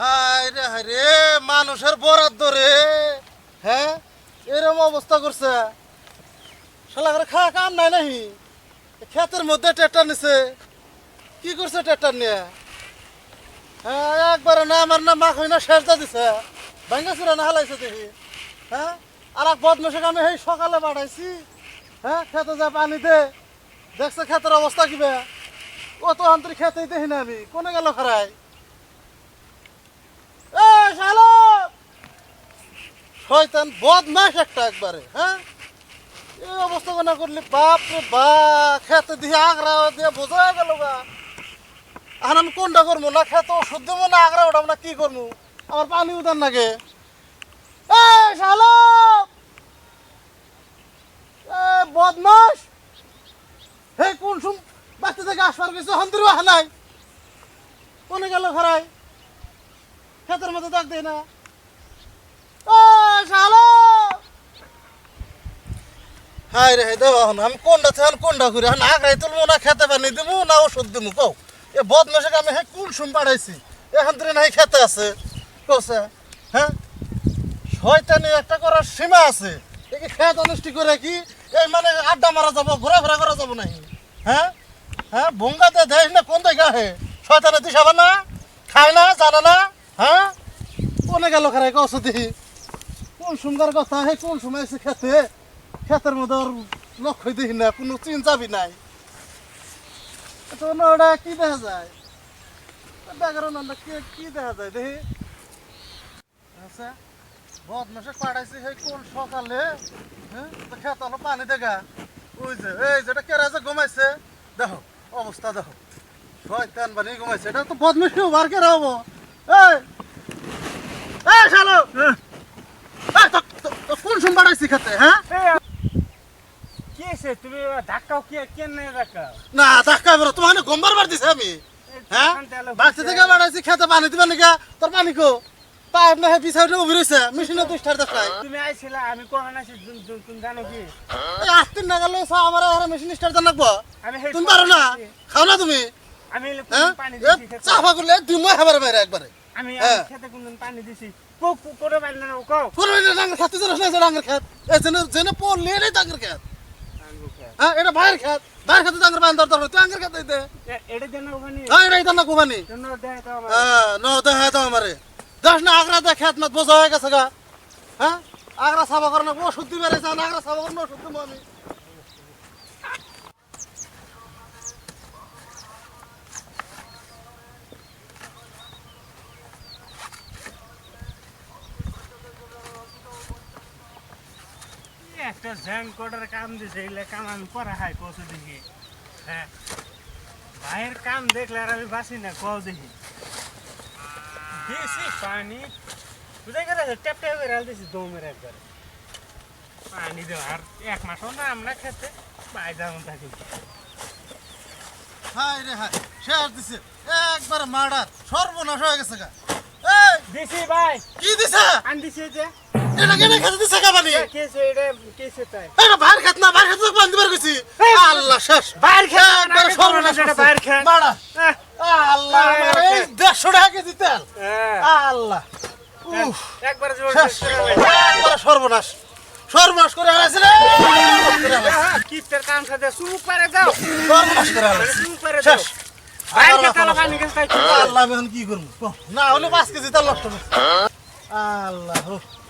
হায় রে মানুষের বরাদ্দ রে। হ্যাঁ? এরকম অবস্থা করছে। শালা করে খা কাম নাই নাহি ক্ষেতের মধ্যে ট্রেক্টর নিছে। কি করছে ট্রেক্টর নিয়ে? হ্যাঁ একবারে না, আমার না মাখ না শেষটা দিছে। ভাঙ্গা চুরা না হালাইছে দেখি। হ্যাঁ? আর এক বদমাসে আমি সেই সকালে বাড়াইছি হ্যাঁ খেতে যা পানি দে। দেখছে ক্ষেতের অবস্থা কিবা ও তো অন্তর খেতেই দেখি না আমি। কোনে গেল খারাই শালক শয়তান বদমাস একটা একবারে হ্যাঁ? এই অবস্থা না করলি, বাপ রে বাপ, খেতে দিয়ে আগ্রা দিয়ে বোঝা গেল গা। এখন আমি কোনটা করব? না খেতে ওষুধ দেবো, না আগ্রা উঠাবো না কি করব? আমার পানি উঠান নাকি? এ শালক! এ বদমাস হে কোন সুম বাচ্চা থেকে আসবার কিছু হন্দির বাহা নাই। কোনে গেল খারাই মধ্যে ডাক দেয় না। ও, শালো! হাই রে আমি কোনটা থেকে কোনটা না, খেতে না ওষুধ এ আমি হে কোন সুম পাড়াইছি? এখন তুই নাই খেতে আছে। কছে হ্যাঁ? শয়তানি একটা করার সীমা আছে। এই খেত অনুষ্ঠি করে কি? এই মানে আড্ডা মারা যাব, ঘোরাফেরা করা যাব নাকি হ্যাঁ? হ্যাঁ? ভঙ্গাতে দেয় না কোন দিকে শয়তানে দিশাবা না খায় না, জানে না। হ্যাঁ? কোনে গেল খারাই কস দেখি কোন সুন্দর কথা, হে, কোন সময় এসে খেতে? খেতের মধ্যে ওর লক্ষ্য দেখি না, কোনো চিন্তাবি নাই। তো ওটা কি দেখা যায়? কি দেখা যায় দেখি? আচ্ছা বদমাসে পাঠাইছি সেই কোন সকালে? হ্যাঁ খেত হলো পানি দেখা। ওই যে, এই যেটা কেরা যে ঘুমাইছে? দেখো, অবস্থা দেখো। শয়তান বানি ঘুমাইছে, এটা তো বদমাসি বার কেরা হব? এই! শালো কোন পাঠাইছি খেতে হ্যাঁ? কি আছে তুমি ধাক্কাও কি কেন না ধাক্কা বেরো তোমার না গম্বার বার দিছে আমি। হ্যাঁ? বাচ্চা থেকে বাড়াইছি খেতে পানি দিবা নাকি? তোর পানি কো? পাইপ না হ্যাঁ পিছাইতে উবি রয়েছে মেশিনে তো স্টার দেখায়। তুমি আইছিলা আমি তুমি- জানো কি? এই না গেলে সব আমার আর মেশিন স্টার দেন রাখব আমি সেই তুমি পারো না? খাও না তুমি? আমি হ্যাঁ? পানি দিছি। চাফা করলে দুই মাস খাবার বাইরে একবারে। আমি হ্যাঁ। খেতে কোনদিন পানি দিছি। কো- কো- করে পানি না কও। কোনো ডাঙ্গর খাতে জানাস না ডাঙ্গর খেত এ জেনে জেনে পড়লে এটাই ডাঙ্গর খেত হ্যাঁ এটা বাইরের খেত বাইরের খেতে ডাঙ্গর বাইন দরকার তুই ডাঙ্গর খেতে এ- এটা দেন হ্যাঁ কোবানি তো আমার। হ্যাঁ ন দেখা তো আমারে। দেখ না আগ্রা দেখ খেত মত বোঝা হয়ে গেছে গা। হ্যাঁ? আগ্রা সাফা করে ওষুধ দিবে রেছে আগ্রা সাফা করে না ওষুধ দিব আমি। একটা জ্যাং কোডের কাম দিছে এগুলা কাম আমি করা হয় কসু দেখি হ্যাঁ। ভাইয়ের কাম দেখলে আর আমি বাসি না কও দেখি। দিছি পানি। বুঝাই করে ট্যাপ ট্যাপ করে হাল দিছি দৌমের একবার। পানি দেওয়া আর এক মাসও না আমরা খেতে বাই যেমন থাকি। হাই রে হাই শেষ দিছে একবার মার্ডার সর্বনাশ হয়ে গেছে গা। এই! দিছি ভাই। কি দিছে? আন দিছি যে। এটা কেন খেতে গা পানি কেছে এটা কেছে তাই? এটা বাইরে খেত না বাইরে খেতে বান্ধি বার গেছি আল্লাহ শেষ। বাইরে খেত একবারে সর্বনাশ এটা। বাইরে খেত। আহ, আল্লাহ এই খেত। দেড়শো টাকা কেজি তেল। হ্যাঁ, আল্লাহ। উফ। একবার জোর শেষ। সর্বনাশ। সর্বনাশ করে হারাইছে রে। কিপটার কাম সাথে সর্বনাশ করে হারাইছে। বাইরে আল্লাহ পানি গেছে তাই কি আল্লাহ এখন কি করব? না হলে পাঁচ কেজি তেল নষ্ট আল্লাহ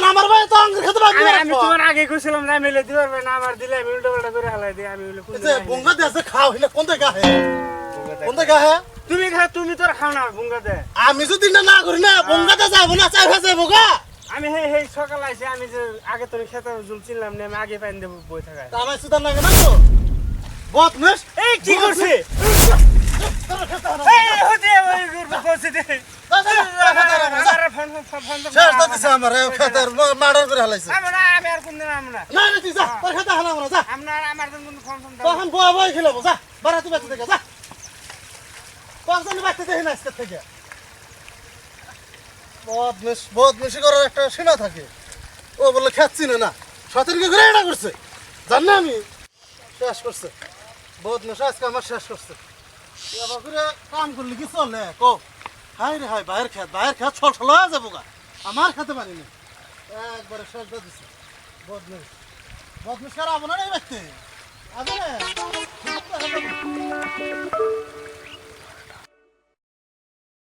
দেন আমার ভাই তো আঙ্গের খেতে পারবি না। আমি তোমার আগে কইছিলাম না মিলে দিবার পারবে না আমার দিলে আমি উল্টো পাল্টা করে হালাই দিই আমি বলে কোন বঙ্গা দেশে খাও হিলে কোন হে। কোন তুমি খা তুমি তোর খাও না বুঙ্গা দে। আমি যদি না না করি না বঙ্গাতে যাব না চাই ভাই যাব গা আমি হে হে সকাল আইছি আমি যে আগে তোর খেতে জুল চিনলাম না আমি আগে পানি দেবো বই থাকায়। তা আমার সুদার লাগে না তো? বদমেশ এই কি করছে? করে বদমেশ করার একটা সীমা থাকে। ও বলে খাচ্ছি না না। সতেরকে ঘুরে এটা করছে। জান না আমি। শেষ করছে। বদমেশ আজকে আমার শেষ করছে। করে কাম করলে কি চলে? কো। হাই রে হাই বাইরের খেত বাইরের খেত ছল ছল যাব গা। আমার খেতে পারিনি একবারে শেষ দিয়ে দিছে। বদমেশ। বদমেশ কারা আবো না রে ব্যক্তি না